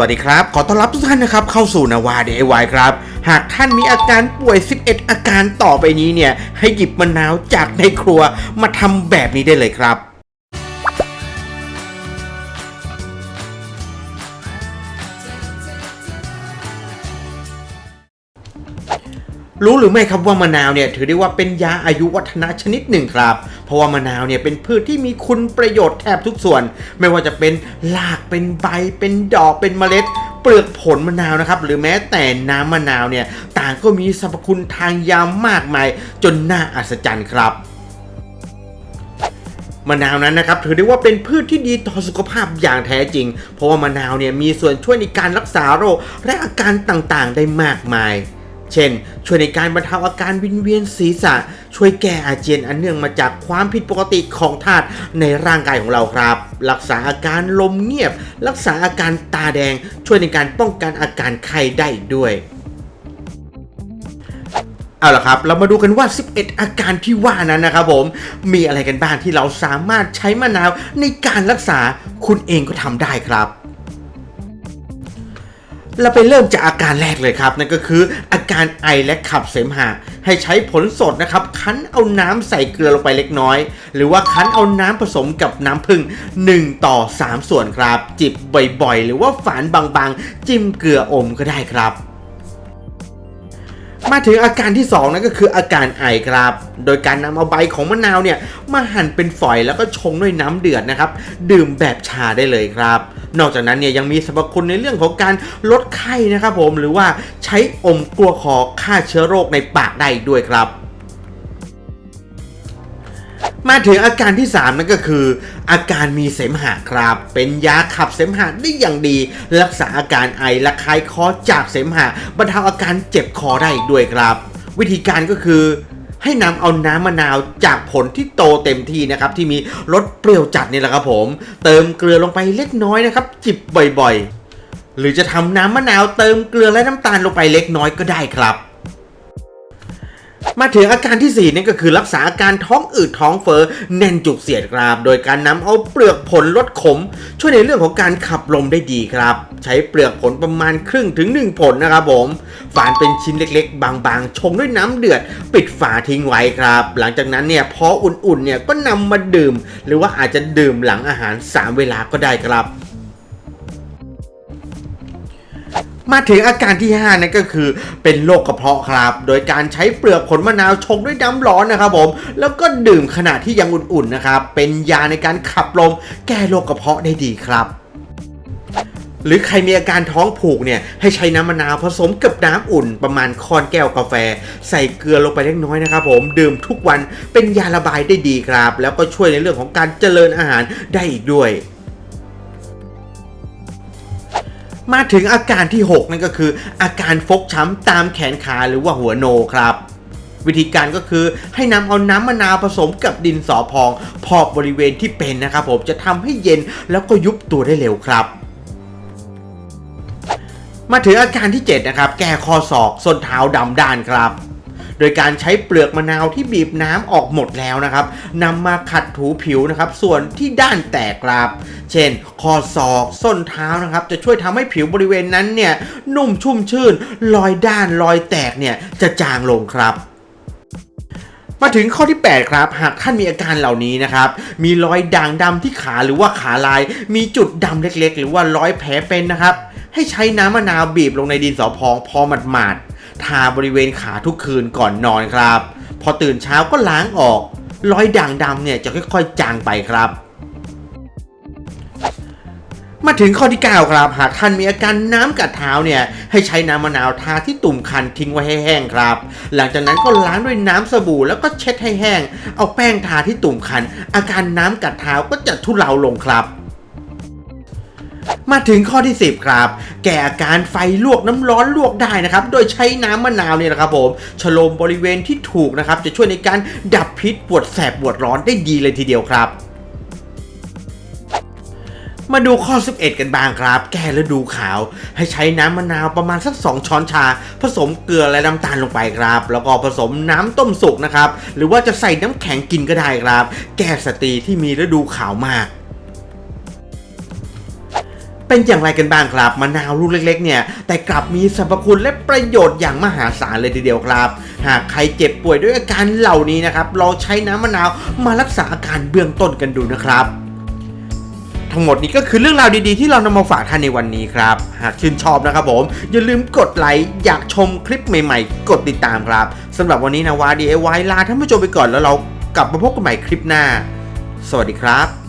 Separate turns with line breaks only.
วัสดีครับ ขอต้อนรับทุกท่านนะครับเข้าสู่นาวา DIY ครับ หากท่านมีอาการป่วย 11 อาการต่อไปนี้เนี่ย ให้หยิบมะนาวจากในครัวมาทำแบบนี้ได้เลยครับ รู้หรือไม่ครับว่ามะนาวเนี่ยถือได้ว่าเป็นยาอายุวัฒนะชนิดหนึ่งครับ เพราะว่ามะนาวเนี่ยเป็นพืชที่มีคุณประโยชน์แทบทุกส่วน ไม่ว่าจะเป็นรากเป็นใบ เป็นดอกเป็นเมล็ด เปลือกผลมะนาวนะครับ หรือแม้แต่น้ำมะนาวเนี่ยต่างก็มีสรรพคุณทางยามากมาย จนน่าอัศจรรย์ครับมะนาวนั้นนะครับถือได้ว่าเป็นพืชที่ดีต่อสุขภาพอย่างแท้จริง เพราะว่ามะนาวเนี่ยมีส่วนช่วยในการรักษาโรคและอาการต่างๆ ได้มากมาย เช่น ช่วยในการบรรเทาอาการวิงเวียนศีรษะ ช่วยแก้อาเจียนอันเนื่องมาจากความผิดปกติของธาตุในร่างกายของเราครับ รักษาอาการลมเงียบ รักษาอาการตาแดง ช่วยในการป้องกันอาการไข้ได้ด้วยเอาละครับ เรามาดูกันว่า 11 อาการที่ว่านั้นนะครับผม มีอะไรกันบ้างที่เราสามารถใช้มะนาวในการรักษาคุณเองก็ทำได้ครับ เราไปเริ่มจากอาการแรกเลยครับ นั่นก็คืออาการไอและขับเสมหะ ให้ใช้ผลสดนะครับ คั้นเอาน้ำใส่เกลือลงไปเล็กน้อย หรือว่าคั้นเอาน้ำผสมกับน้ำผึ้ง1 ต่อ 3 ส่วนครับ จิบบ่อยๆ หรือว่าฝานบางๆ จิ้มเกลืออมก็ได้ครับ มาถึงอาการที่2นั่นก็คืออาการไอครับ โดยการนำเอาใบของมะนาวเนี่ยมาหั่นเป็นฝอยแล้วก็ชงด้วยน้ำเดือดนะครับ ดื่มแบบชาได้เลยครับ นอกจากนั้นเนี่ยยังมีสรรพคุณในเรื่องของการลดไข้นะครับผมหรือว่าใช้อมกลัวคอฆ่าเชื้อโรคในปากได้ด้วยครับ มาถึงอาการที่ 3 นั่นก็คือ อาการมีเสมหะครับ เป็นยาขับเสมหะได้อย่างดี รักษาอาการไอและคลายคอจากเสมหะบรรเทาอาการเจ็บคอได้อีกด้วยครับ วิธีการก็คือให้นำเอาน้ำมะนาวจากผลที่โตเต็มที่นะครับ ที่มีรสเปรี้ยวจัดนี่แหละครับผม เติมเกลือลงไปเล็กน้อยนะครับ จิบบ่อยๆ หรือจะทำน้ำมะนาวเติมเกลือและน้ำตาลลงไปเล็กน้อยก็ได้ครับ มาถึงอาการที่ 4 นี่ก็คือรักษาอาการท้องอืดท้องเฟ้อแน่นจุกเสียดครับโดยการนำเอาเปลือกผลลดขม ช่วยในเรื่องของการขับลมได้ดีครับ ใช้เปลือกผลประมาณครึ่งถึง 1 ผลนะครับผม ฝานเป็นชิ้นเล็กๆ บางๆ ชงด้วยน้ำเดือด ปิดฝาทิ้งไว้ครับ หลังจากนั้นเนี่ยพออุ่นๆเนี่ยก็นำมาดื่ม หรือว่าอาจจะดื่มหลังอาหาร 3 เวลาก็ได้ครับ มาถึงอาการที่ 5นั่นก็คือเป็นโรคกระเพาะครับ โดยการใช้เปลือกผลมะนาวชงด้วยน้ำร้อนนะครับผม แล้วก็ดื่มขณะที่ยังอุ่นๆนะครับ เป็นยาในการขับลม แก้โรคกระเพาะได้ดีครับหรือใครมีอาการท้องผูกเนี่ยให้ใช้น้ำมะนาวผสมกับน้ำอุ่น ประมาณคอนแก้วกาแฟ ใส่เกลือลงไปเล็กน้อยนะครับผมดื่มทุกวันเป็นยาระบายได้ดีครับ แล้วก็ช่วยในเรื่องของการเจริญอาหารได้อีกด้วย มาถึงอาการที่ 6 นั่นก็คือ อาการฟกช้ำตามแขนขาหรือว่าหัวโนครับ วิธีการก็คือให้นำเอาน้ำมะนาวผสมกับดินสอพองพอกบริเวณที่เป็นนะครับผมจะทำให้เย็นแล้วก็ยุบตัวได้เร็วครับมาถึงอาการที่ 7 นะครับ แก้ข้อศอกส้นเท้าดำด้านครับ โดยการใช้เปลือกมะนาวที่บีบน้ำออกหมดแล้วนะครับนำมาขัดถูผิวนะครับ ส่วนที่ด้านแตกครับเช่นข้อศอก ส้นเท้านะครับ จะช่วยทำให้ผิวบริเวณนั้นเนี่ยนุ่มชุ่มชื่น รอยด้านรอยแตกเนี่ยจะจางลงครับมาถึงข้อที่ 8 ครับ หากท่านมีอาการเหล่านี้นะครับ มีรอยด่างดำที่ขาหรือว่าขาลาย มีจุดดำเล็กๆ หรือว่ารอยแผลเป็นนะครับ ให้ใช้น้ำมะนาวบีบลงในดินสอพองพอหมาดๆ ทาบริเวณขาทุกคืนก่อนนอนครับ พอตื่นเช้าก็ล้างออก รอยด่างดำเนี่ยจะค่อยๆจางไปครับ มาถึงข้อที่ 9 ครับ หากท่านมีอาการน้ำกัดเท้าเนี่ยให้ใช้น้ำมะนาวทาที่ตุ่มคันทิ้งไว้ให้แห้งครับ หลังจากนั้นก็ล้างด้วยน้ำสบู่แล้วก็เช็ดให้แห้ง เอาแป้งทาที่ตุ่มคัน อาการน้ำกัดเท้าก็จะทุเลาลงครับ มาถึงข้อที่ 10 ครับ แก้อาการไฟลวกน้ำร้อนลวกได้นะครับ โดยใช้น้ำมะนาวเนี่ยนะครับผมฉโลมบริเวณที่ถูกนะครับ จะช่วยในการดับพิษปวดแสบปวดร้อนได้ดีเลยทีเดียวครับมาดูข้อ 11 กันบ้างครับ แก้ฤดูขาว ให้ใช้น้ำมะนาวประมาณสัก 2 ช้อนชา ผสมเกลือและน้ำตาลลงไปครับ แล้วก็ผสมน้ำต้มสุกนะครับ หรือว่าจะใส่น้ำแข็งกินก็ได้ครับ แก้สตรีที่มีฤดูขาวมาก เป็นอย่างไรกันบ้างครับมะนาวลูกเล็กๆ เนี่ย แต่กลับมีสรรพคุณและประโยชน์อย่างมหาศาลเลยทีเดียวครับ หากใครเจ็บป่วยด้วยอาการเหล่านี้นะครับลองใช้น้ำมะนาวมารักษาอาการเบื้องต้นกันดูนะครับทั้งหมดนี้ก็คือเรื่องราวดีๆ ที่เรานำมาฝากท่านในวันนี้ครับ หากชื่นชอบนะครับผม อย่าลืมกดไลค์อยากชมคลิปใหม่ๆ กดติดตามครับสำหรับวันนี้นะวา DIY ลาท่านผู้ชมไปก่อนแล้วเรากลับมาพบกันใหม่คลิปหน้า สวัสดีครับ